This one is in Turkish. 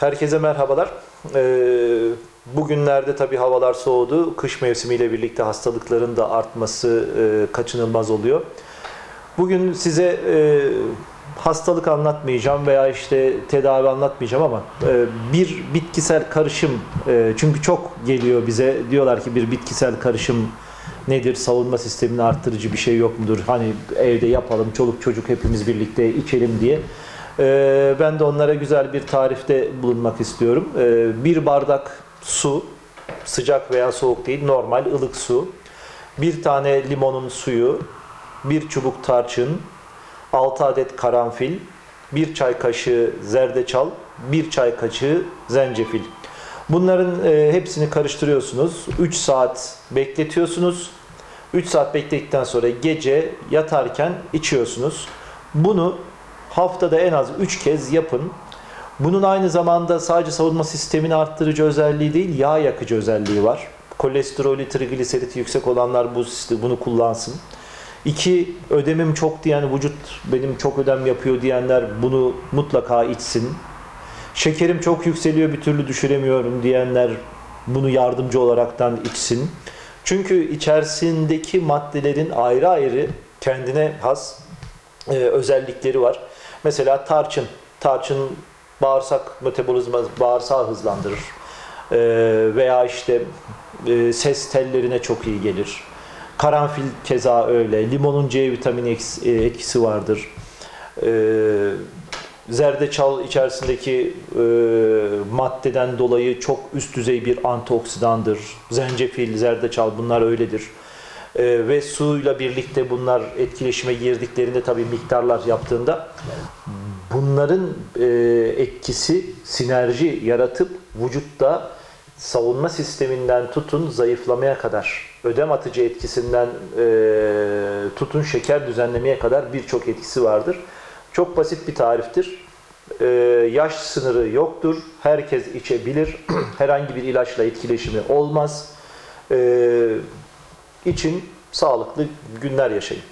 Herkese merhabalar. Ee, bugünlerde tabii havalar soğudu. Kış mevsimiyle birlikte hastalıkların da artması e, kaçınılmaz oluyor. Bugün size e, hastalık anlatmayacağım veya işte tedavi anlatmayacağım ama e, bir bitkisel karışım çünkü çok geliyor bize diyorlar ki bir bitkisel karışım nedir? Savunma sistemini arttırıcı bir şey yok mudur? Hani evde yapalım, çoluk çocuk hepimiz birlikte içelim diye. Ee, ben de onlara güzel bir tarifte bulunmak istiyorum. Ee, bir bardak su, sıcak veya soğuk değil, normal ılık su. Bir tane limonun suyu, bir çubuk tarçın, 6 adet karanfil, bir çay kaşığı zerdeçal, bir çay kaşığı zencefil. Bunların e, hepsini karıştırıyorsunuz. 3 saat bekletiyorsunuz. 3 saat bekledikten sonra gece yatarken içiyorsunuz. Bunu haftada en az 3 kez yapın. Bunun aynı zamanda sadece savunma sistemini arttırıcı özelliği değil, yağ yakıcı özelliği var. Kolesterolü, trigliseriti yüksek olanlar bu bunu kullansın. İki, ödemim çok diyen, vücut benim çok ödem yapıyor diyenler bunu mutlaka içsin. Şekerim çok yükseliyor bir türlü düşüremiyorum diyenler bunu yardımcı olaraktan içsin. Çünkü içerisindeki maddelerin ayrı ayrı kendine has e, özellikleri var. Mesela tarçın. Tarçın bağırsak metabolizma, bağırsağı hızlandırır. E, veya işte e, ses tellerine çok iyi gelir. Karanfil keza öyle. Limonun C vitamini e, etkisi vardır. E, zerdeçal içerisindeki e, maddeden dolayı çok üst düzey bir antioksidandır. Zencefil, zerdeçal bunlar öyledir. E, ve suyla birlikte bunlar etkileşime girdiklerinde tabii miktarlar yaptığında bunların e, etkisi sinerji yaratıp vücutta savunma sisteminden tutun zayıflamaya kadar, ödem atıcı etkisinden e, tutun şeker düzenlemeye kadar birçok etkisi vardır. Çok basit bir tariftir. E, yaş sınırı yoktur. Herkes içebilir. Herhangi bir ilaçla etkileşimi olmaz. E, için sağlıklı günler yaşayın.